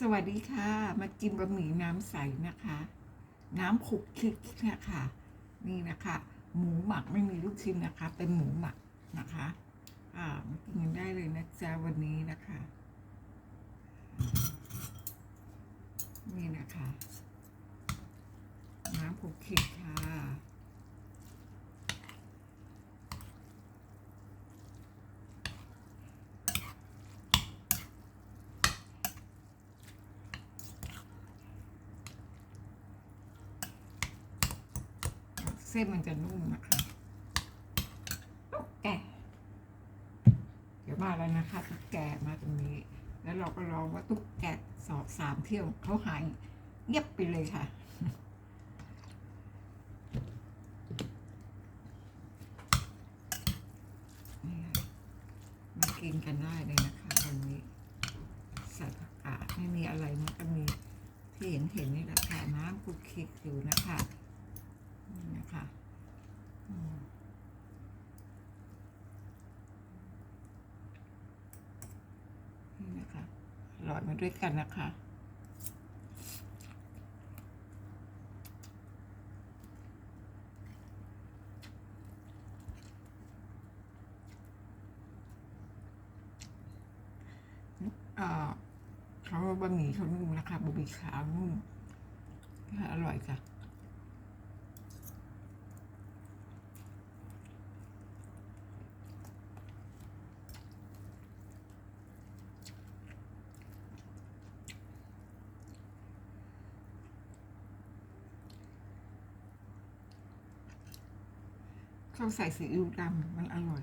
สวัสดีค่ะ มากินบะหมี่น้ำใสนะคะ น้ำขุกคลิกนะคะนี่นะคะ หมูหมักไม่มีลูกชิ้นนะคะ เป็นหมูหมักนะคะ อ่ามากินกันได้เลยนะจ๊ะวันนี้นะคะ นี่นะคะ น้ำขุกคลิกค่ะ เส้นมันจะนุ่มนะคะตุ๊กแกเดี๋ยวมาแล้วนะคะตุ๊กแกมาตรงนี้ แล้วเราก็รองว่าตุ๊กแกสอบสามเที่ยวเขาหายเงียบไปเลยค่ะมากินกันได้เลยนะคะวันนี้ใส่ผักกาดไม่มีอะไรมันก็มีที่เห็นเห็นนี่แหละค่ะน้ำคุกคิกอยู่นะคะ นี่นะคะอืมนี่นะคะอร่อยมาด้วยกันนะคะอ่อเขาบะหมี่เขานุ่มนะคะบะหมี่ขาวนุ่มอร่อยค่ะ เขาใส่สีอิ๊วดำมันอร่อย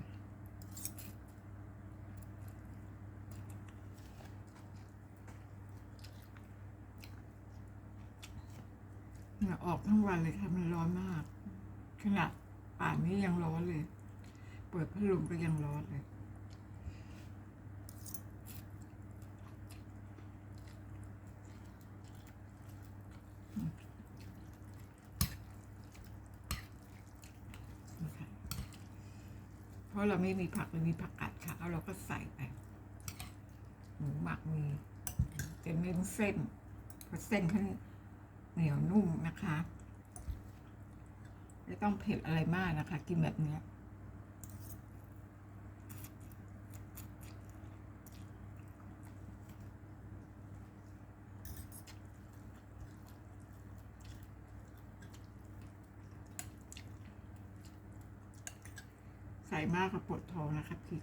เหงื่อออกทั้งวันเลยค่ะ มันร้อนมาก ขนาดป่านนี้ยังร้อนเลย เปิดพัดลมก็ยังร้อนเลย นี่ค่ะ เพราะเราไม่มีผักเรามีผักกัดค่ะเอาเราก็ใส่ไป หมูหมักมีจะเน้นเส้นเพราะเส้นข้นเหนียวนุ่มนะคะ ไม่ต้องเผ็ดอะไรมากนะคะ กินแบบเนี้ย ส่มากกับปวดท้องนะครับพี่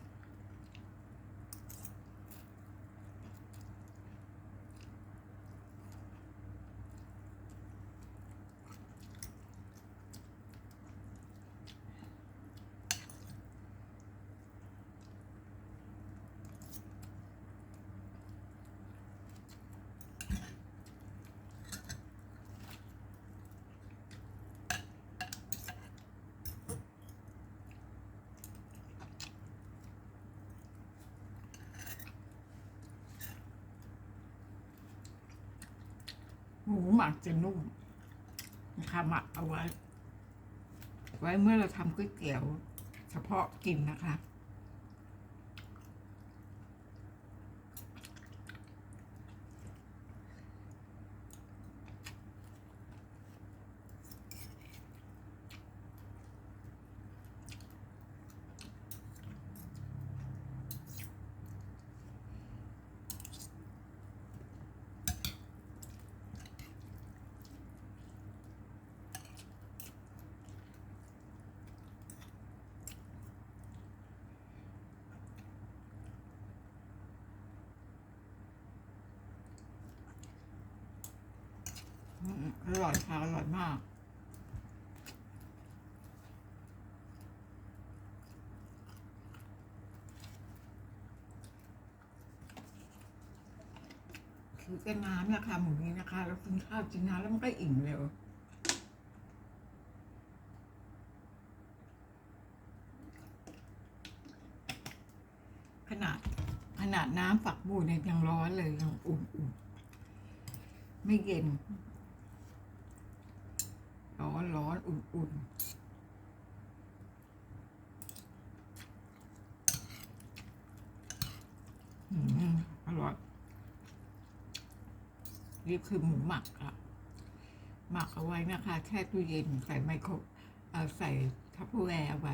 หมูหมักจะนุ่มนะคะหมักเอาไว้ ไว้เมื่อเราทำก๋วยเตี๋ยว เฉพาะกินนะคะ อร่อยค่ะอร่อยมากคือกันน้ำนะคะหมูนี้นะคะ แล้วกินข้าวกินน้ำแล้วมันก็อิ่มเร็วขนาดขนาดน้ำฝักบัวเนี่ยยังร้อนเลยยังอุ่นๆไม่เย็น ร้อนร้อนอุ่นอุ่นอร่อยนี่คือหมูหมักอะหมักเอาไว้นะคะ แช่ตู้เย็นใส่ไมโครเอ่อใส่ทัพเปอร์แวร์เอาไว้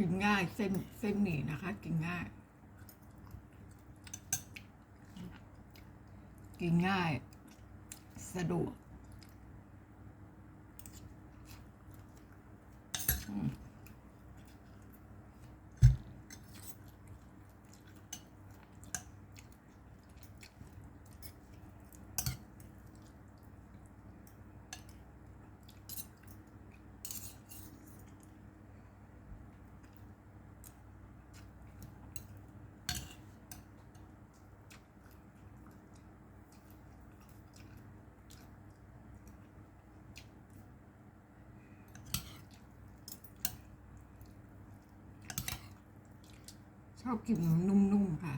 กินง่ายเส้นเส้นหมี่นะคะ กินง่าย กินง่าย สะดวกอืม ชอบกินนุ่มๆค่ะ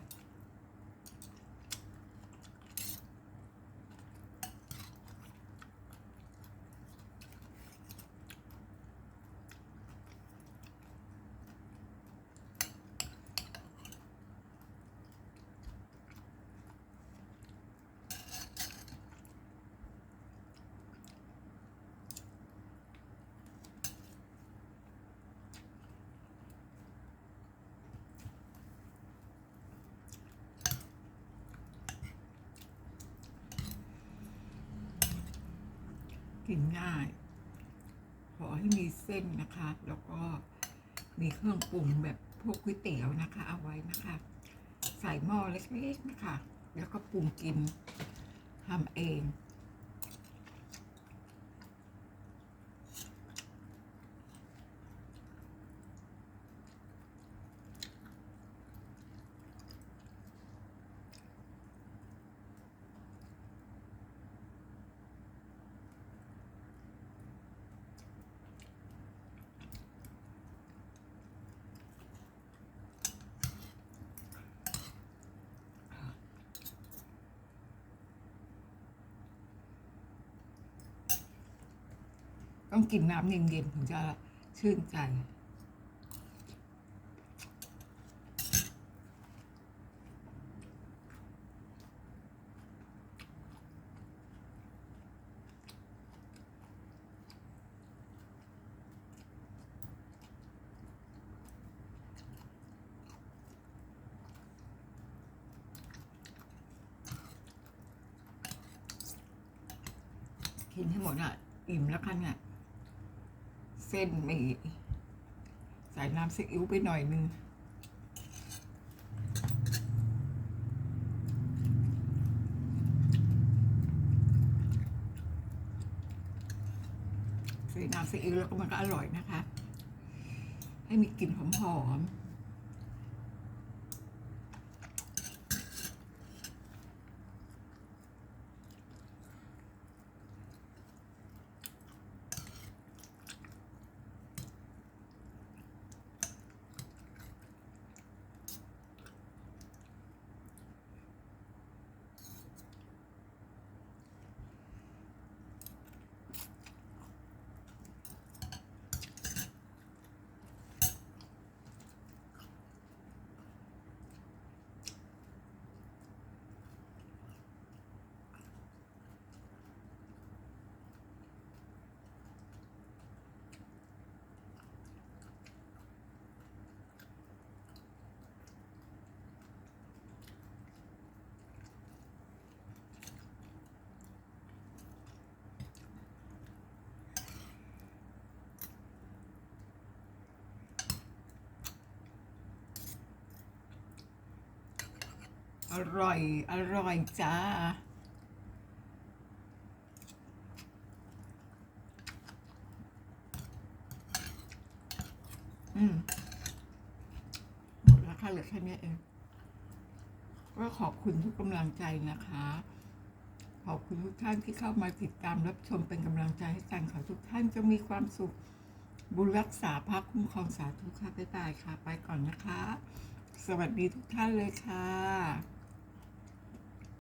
กินง่าย ขอให้มีเส้นนะคะ แล้วก็มีเครื่องปรุงแบบพวกก๋วยเตี๋ยวนะคะ เอาไว้นะคะ ใส่หม้อเล็กๆนะคะ แล้วก็ปรุงกินทำเอง ต้องกินน้ำเย็นๆถึงจะชื่นใจ กินให้หมดอะ อิ่มแล้วค่ะเนี่ย เส้นหมี่ใส่น้ำซีอิ๊วไปหน่อยนึงใส่น้ำซีอิ๊วแล้วก็มันก็อร่อยนะคะ ให้มีกลิ่นหอมๆ อร่อย อร่อยจ้า อืม หมดแล้วค่ะเหลือแค่นี้เอง ก็ขอบคุณทุกกำลังใจนะคะ ขอบคุณทุกท่านที่เข้ามาติดตามรับชมเป็นกำลังใจให้กันขอทุกท่านจะมีความสุข บุญรักษาพักคุ้มครองสาธุค่ะบ๊ายบายค่ะ ไปก่อนนะคะสวัสดีทุกท่านเลยค่ะ